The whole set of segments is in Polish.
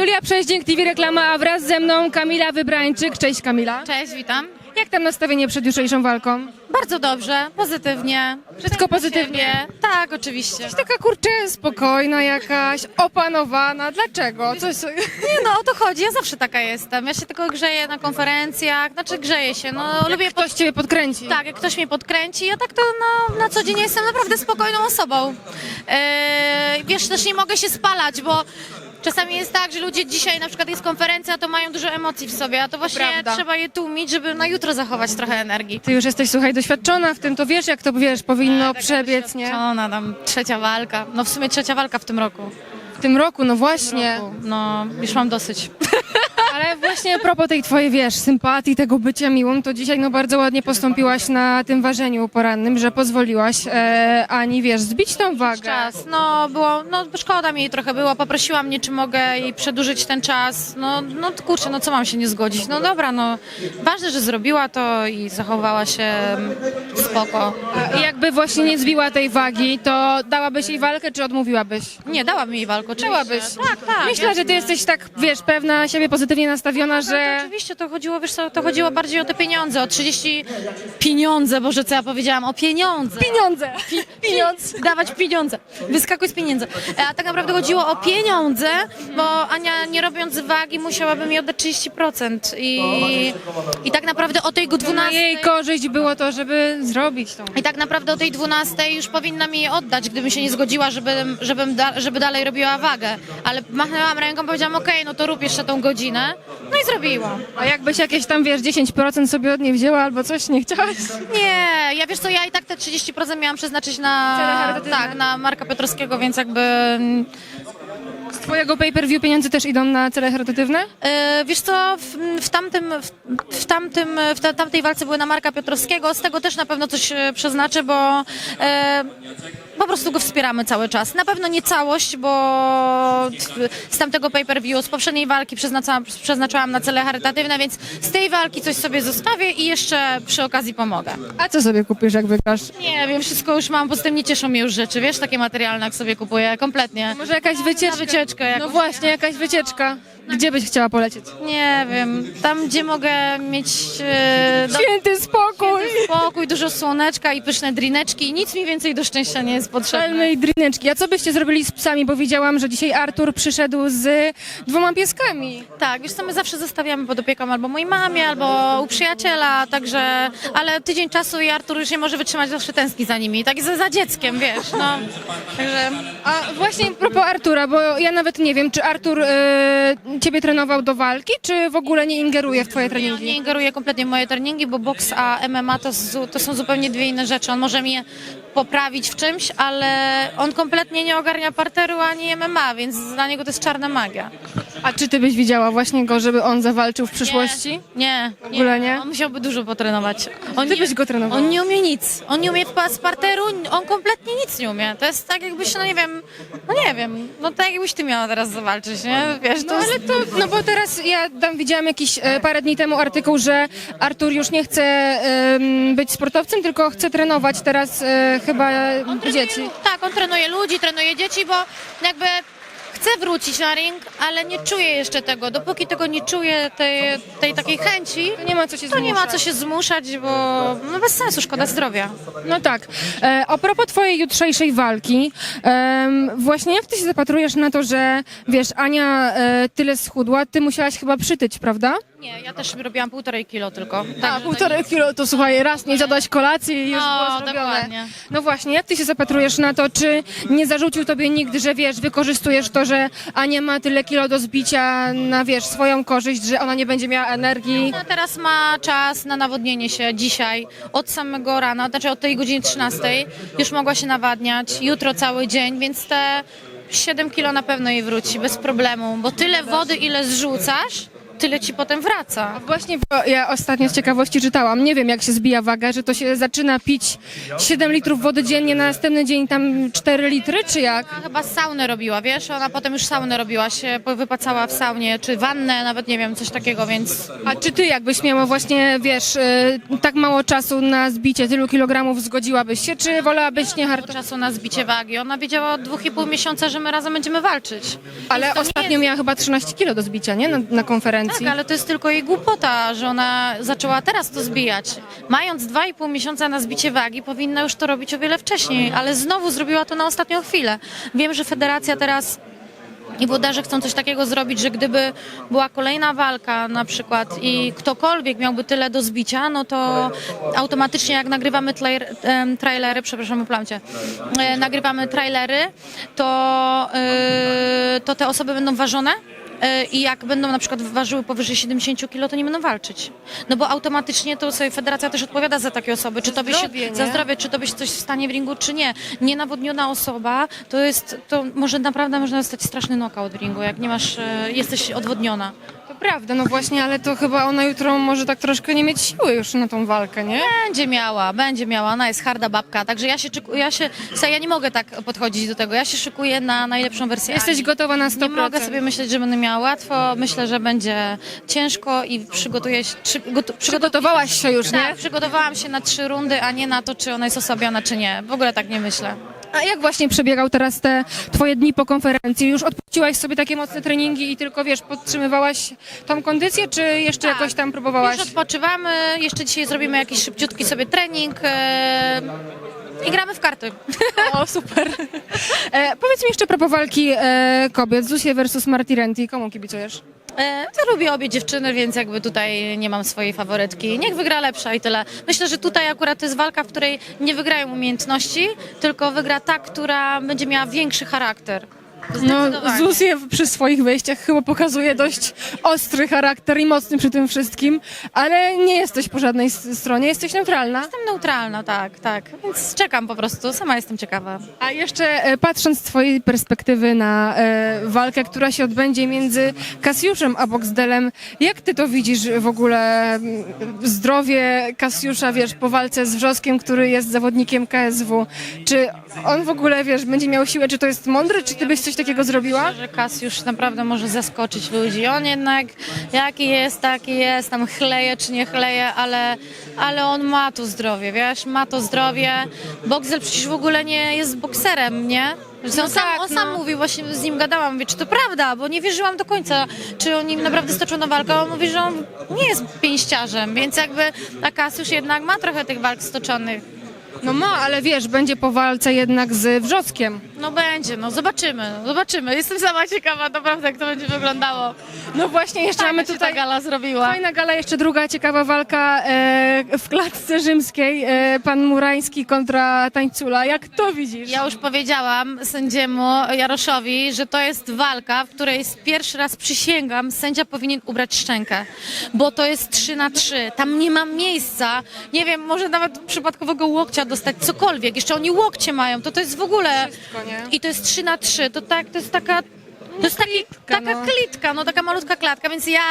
Julia Przeździęk, TV Reklama, a wraz ze mną Kamila Wybrańczyk. Cześć Kamila. Cześć, witam. Jak tam nastawienie przed jutrzejszą walką? Bardzo dobrze, pozytywnie. Wszystko pozytywnie? Tak, oczywiście. Taka kurczę spokojna jakaś, opanowana. Dlaczego? Coś. Nie no, o to chodzi, ja zawsze taka jestem. Ja się tylko grzeję na konferencjach, znaczy grzeję się, no lubię... Jak ktoś ciebie podkręci. Tak, jak ktoś mnie podkręci, ja tak to na, na co dzień jestem naprawdę spokojną osobą. Eee, wiesz, też nie mogę się spalać, bo czasami jest tak, że ludzie dzisiaj, na przykład jest konferencja, to mają dużo emocji w sobie, a to właśnie prawda. trzeba je tłumić, żeby na jutro zachować trochę energii. Ty już jesteś, słuchaj, doświadczona w tym, to wiesz, jak to, wiesz, powinno Taka przebiec, nie? doświadczona, tam trzecia walka. No w sumie trzecia walka w tym roku. W tym roku, no właśnie. No, już mam dosyć. Ale właśnie a propos tej twojej, wiesz, sympatii, tego bycia miłą, to dzisiaj no bardzo ładnie postąpiłaś na tym ważeniu porannym, że pozwoliłaś e, Ani, wiesz, zbić tą wagę. Czas, no było, no szkoda mi jej trochę było, poprosiła mnie, czy mogę jej przedłużyć ten czas, no, no kurczę, no co mam się nie zgodzić, no dobra, no ważne, że zrobiła to i zachowała się mm, spoko. I jakby właśnie nie zbiła tej wagi, to dałabyś jej walkę, czy odmówiłabyś? Nie, dała mi jej walkę, oczywiście. Dałabyś. Tak, tak. Myślę, że ty jesteś tak, wiesz, pewna siebie, pozytywnie nastawiona, No, że... to oczywiście to chodziło, wiesz co, to chodziło bardziej o te pieniądze, o 30 pieniądze, Boże, co ja powiedziałam, o pieniądze. Pieniądze! Pieniądze! dawać pieniądze, wyskakuj z pieniędzy. E, A tak naprawdę chodziło o pieniądze, bo Ania nie robiąc wagi musiałaby mi oddać 30% i, i tak naprawdę o tej Na 12 jej korzyść było to, żeby zrobić tą... i tak naprawdę o tej 12 już powinna mi je oddać, gdybym się nie zgodziła, żeby, żebym da, żeby dalej robiła wagę. Ale machnęłam ręką, powiedziałam, okej, no to rób jeszcze tą godzinę. No i zrobiłam. A jakbyś jakieś tam, wiesz, 10% sobie od niej wzięła albo coś, nie chciałaś? Nie, ja wiesz co, ja i tak te 30% miałam przeznaczyć Cele na, charytatywne. tak, na Marka Piotrowskiego, więc jakby Z twojego pay-per-view pieniądze też idą na cele charytatywne? E, Wiesz co, w, w, tamtym, w, w, tamtym, w ta- tamtej walce były na Marka Piotrowskiego, z tego też na pewno coś e, przeznaczę, bo e, po prostu go wspieramy cały czas. Na pewno nie całość, bo z tamtego pay-per-view, z poprzedniej walki przeznaczałam, przeznaczałam na cele charytatywne, więc z tej walki coś sobie zostawię i jeszcze przy okazji pomogę. A co sobie kupisz, jak wygrasz? Nie wiem, wszystko już mam, poza tym nie cieszą mnie już rzeczy, wiesz, takie materialne jak sobie kupuję, kompletnie. Może jakaś wycieczka? No właśnie, jakaś wycieczka. Gdzie byś chciała polecieć? Nie wiem, tam gdzie mogę mieć e, do, Święty spokój! spokój, dużo słoneczka i pyszne drineczki i nic mi więcej do szczęścia nie jest potrzebne. Szelmy i drineczki. A co byście zrobili z psami? Bo widziałam, że dzisiaj Artur przyszedł z dwoma pieskami. Tak, wiesz co, my zawsze zostawiamy pod opieką albo mojej mamie, albo u przyjaciela, także, ale tydzień czasu i Artur już nie może wytrzymać, zawsze tęskni za nimi, tak za, za dzieckiem, wiesz, no. Także A właśnie propos Artura, bo ja nawet nie wiem, czy Artur e, ciebie trenował do walki, czy w ogóle nie ingeruje w twoje treningi? nie ingeruje kompletnie w moje treningi, bo boks a MMA to, to są zupełnie dwie inne rzeczy. On może mnie poprawić w czymś, ale on kompletnie nie ogarnia parteru ani MMA, więc dla niego to jest czarna magia. A czy ty byś widziała właśnie go, żeby on zawalczył w przyszłości? Nie, W ogóle nie? On musiałby dużo potrenować. On Ty nie, byś go trenował. On nie umie nic. On nie umie wpaść z parteru, on kompletnie nic nie umie. To jest tak jakbyś, no nie wiem, no nie wiem, no tak jakbyś ty miała teraz zawalczyć, nie? Wiesz, to No jest... ale to, no bo teraz ja tam widziałam jakiś e, parę dni temu artykuł, że Artur już nie chce em, być sportowcem, tylko chce trenować teraz e, chyba dzieci. Tak, on trenuje ludzi, trenuje dzieci, bo jakby chce wrócić na ring, ale nie czuje jeszcze tego. Dopóki tego nie czuje, tej, tej takiej chęci, To nie ma co się to nie ma zmuszać. co się zmuszać, bo no bez sensu, szkoda zdrowia. No tak. E, a propos twojej jutrzejszej walki, em, właśnie jak ty się zapatrujesz na to, że wiesz, Ania e, tyle schudła, ty musiałaś chyba przytyć, prawda? Nie, ja też robiłam półtorej kilo tylko. A, to półtorej kilo, to słuchaj, raz nie zjadłaś kolacji i już No, było zrobione. dokładnie. No właśnie, jak ty się zapatrujesz na to, czy nie zarzucił tobie nikt, że wiesz, wykorzystujesz to, że Ania ma tyle kilo do zbicia na, wiesz, swoją korzyść, że ona nie będzie miała energii? No, teraz ma czas na nawodnienie się dzisiaj, od samego rana, znaczy od tej godziny 13, już mogła się nawadniać, jutro cały dzień, więc te 7 kilo na pewno jej wróci, bez problemu, bo tyle wody, ile zrzucasz, tyle ci potem wraca. Właśnie, bo ja ostatnio z ciekawości czytałam, nie wiem jak się zbija waga, że to się zaczyna pić 7 litrów wody dziennie, na następny dzień tam 4 litry, czy jak? Ona chyba saunę robiła, wiesz? Ona potem już saunę robiła, się wypacała w saunie, czy wannę, nawet nie wiem, coś takiego, więc A czy ty jakbyś miała właśnie, wiesz, y, tak mało czasu na zbicie tylu kilogramów, zgodziłabyś się, czy wolałabyś nie hartować? czasu na zbicie wagi. Ona wiedziała od dwóch i pół miesiąca, że my razem będziemy walczyć. Ale Więc to nie ostatnio jest- miała chyba 13 kilo do zbicia, nie? Na, na konferencji. Tak, ale to jest tylko jej głupota, że ona zaczęła teraz to zbijać. Mając dwa i pół miesiąca na zbicie wagi, powinna już to robić o wiele wcześniej, ale znowu zrobiła to na ostatnią chwilę. Wiem, że federacja teraz i włodarze chcą coś takiego zrobić, że gdyby była kolejna walka na przykład i ktokolwiek miałby tyle do zbicia, no to automatycznie jak nagrywamy trailer, trailery, przepraszam, uplam cię, e, nagrywamy trailery, to, e, to te osoby będą ważone i jak będą na przykład ważyły powyżej 70 kg, to nie będą walczyć. No bo automatycznie to sobie federacja też odpowiada za takie osoby. Czy to zdrowie, się, nie? za zdrowie, czy to byś coś w stanie w ringu, czy nie. Nienawodniona osoba to jest, to może naprawdę można dostać straszny knockout w ringu, jak nie masz, e, jesteś odwodniona. To prawda, no właśnie, ale to chyba ona jutro może tak troszkę nie mieć siły już na tą walkę, nie? Będzie miała, będzie miała, ona jest harda babka, także ja się, czyku- ja się, słuchaj, ja nie mogę tak podchodzić do tego, ja się szykuję na najlepszą wersję Jesteś Ani. gotowa na 100%. Nie mogę sobie myśleć, że będę miała łatwo, myślę, że będzie ciężko i przygotuję się, przy, gotu, przygotu- Przygotowałaś się już, nie? tak, przygotowałam się na trzy rundy, a nie na to, czy ona jest osłabiona, czy nie. W ogóle tak nie myślę. A jak właśnie przebiegał teraz te twoje dni po konferencji? Już odpuściłaś sobie takie mocne treningi i tylko, wiesz, podtrzymywałaś tą kondycję, czy jeszcze Tak. jakoś tam próbowałaś? Już odpoczywamy, jeszcze dzisiaj zrobimy jakiś szybciutki sobie trening e, i gramy w karty. O, super. E, powiedz mi jeszcze propos walki e, kobiet, Zusie versus Marty Renty. Komu kibicujesz? E, lubię obie dziewczyny, więc jakby tutaj nie mam swojej faworytki. Niech wygra lepsza i tyle. Myślę, że tutaj akurat to jest walka, w której nie wygrają umiejętności, tylko wygra ta, która będzie miała większy charakter. No, Zdecydowanie. Zusie przy swoich wejściach chyba pokazuje dość ostry charakter i mocny przy tym wszystkim, ale nie jesteś po żadnej s- stronie, jesteś neutralna. Jestem neutralna, tak, tak. Więc czekam po prostu, sama jestem ciekawa. A jeszcze e, patrząc z twojej perspektywy na e, walkę, która się odbędzie między Kasiuszem a Boxdelem, jak ty to widzisz w ogóle mm, zdrowie Kasiusza, wiesz, po walce z Wrzoskiem, który jest zawodnikiem KSW? Czy on w ogóle, wiesz, będzie miał siłę, czy to jest mądre, czy ty byś coś takiego zrobiła? że Kas już naprawdę może zaskoczyć ludzi. On jednak jaki jest, taki jest, tam chleje czy nie chleje, ale, ale on ma to zdrowie, wiesz, ma to zdrowie. Boxel przecież w ogóle nie jest bokserem, nie? Że No on sam, tak, on sam no. mówi, właśnie z nim gadałam, mówię, czy to prawda, bo nie wierzyłam do końca, czy oni naprawdę stoczą na walkę. On mówi, że on nie jest pięściarzem, więc jakby a Kas już jednak ma trochę tych walk stoczonych. No ma, ale wiesz, będzie po walce jednak z Wrzoskiem. No będzie, no zobaczymy, no zobaczymy. Jestem sama ciekawa naprawdę, jak to będzie wyglądało. No właśnie, jeszcze mamy Mamy tutaj tutaj... ta gala zrobiła. Fajna gala, jeszcze druga ciekawa walka e, w klatce rzymskiej. E, pan Murański kontra Tańcula. Jak to widzisz? Ja już powiedziałam sędziemu Jaroszowi, że to jest walka, w której z pierwszy raz przysięgam, sędzia powinien ubrać szczękę, bo to jest 3 na 3. Tam nie ma miejsca, nie wiem, może nawet przypadkowego łokcia dostać, cokolwiek. Jeszcze oni łokcie mają, to to jest w ogóle... Nie? I to jest 3 na 3. To tak, to jest taka... To jest taki, taka no. klitka, no taka malutka klatka, więc ja,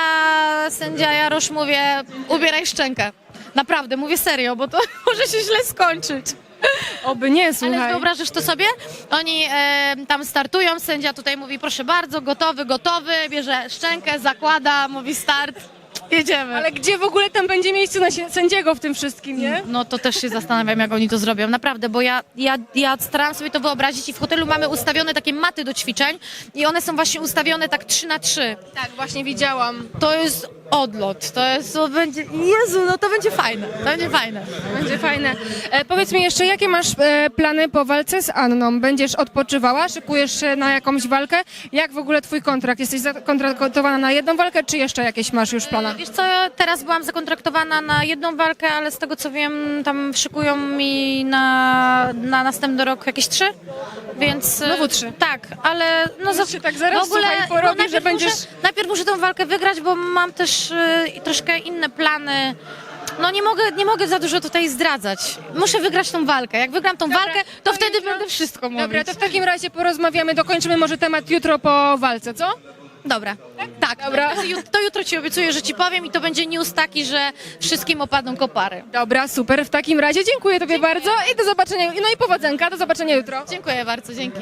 sędzia Jarosz, mówię, ubieraj szczękę. Naprawdę, mówię serio, bo to może się źle skończyć. Oby nie, Ale słuchaj. wyobrażasz to sobie? Oni e, tam startują, sędzia tutaj mówi, proszę bardzo, gotowy, gotowy, bierze szczękę, zakłada, mówi start, jedziemy. Ale gdzie w ogóle tam będzie miejsce na sie- sędziego w tym wszystkim, nie? No to też się zastanawiam, jak oni to zrobią. Naprawdę, bo ja, ja, ja starałam sobie to wyobrazić i w hotelu mamy ustawione takie maty do ćwiczeń i one są właśnie ustawione tak 3 na 3. Tak, właśnie widziałam. To jest odlot, to jest, to będzie, Jezu, no to będzie fajne, to będzie fajne. Będzie fajne. E, powiedz mi jeszcze, jakie masz e, plany po walce z Anną? Będziesz odpoczywała? Szykujesz się na jakąś walkę? Jak w ogóle twój kontrakt? Jesteś zakontraktowana na jedną walkę, czy jeszcze jakieś masz już w planach? Wiesz co, ja teraz byłam zakontraktowana na jedną walkę, ale z tego co wiem, tam szykują mi na, na następny rok jakieś trzy, więc... Znowu trzy. Tak, ale no Już się tak zaraz, w ogóle, słuchaj, no, najpierw że będziesz- Muszę, najpierw muszę tą walkę wygrać, bo mam też y, troszkę inne plany. No nie mogę, nie mogę za dużo tutaj zdradzać. Muszę wygrać tą walkę. Jak wygram tą Dobra, walkę, to, to wtedy jutro- będę wszystko mówić. Dobra, to w takim razie porozmawiamy, dokończymy może temat jutro po walce, co? Dobra. Tak, Dobra. To, jut- to jutro ci obiecuję, że ci powiem i to będzie news taki, że wszystkim opadną kopary. Dobra, super. W takim razie dziękuję Tobie bardzo i do zobaczenia. No i powodzenka, do zobaczenia jutro. Dziękuję bardzo, dzięki.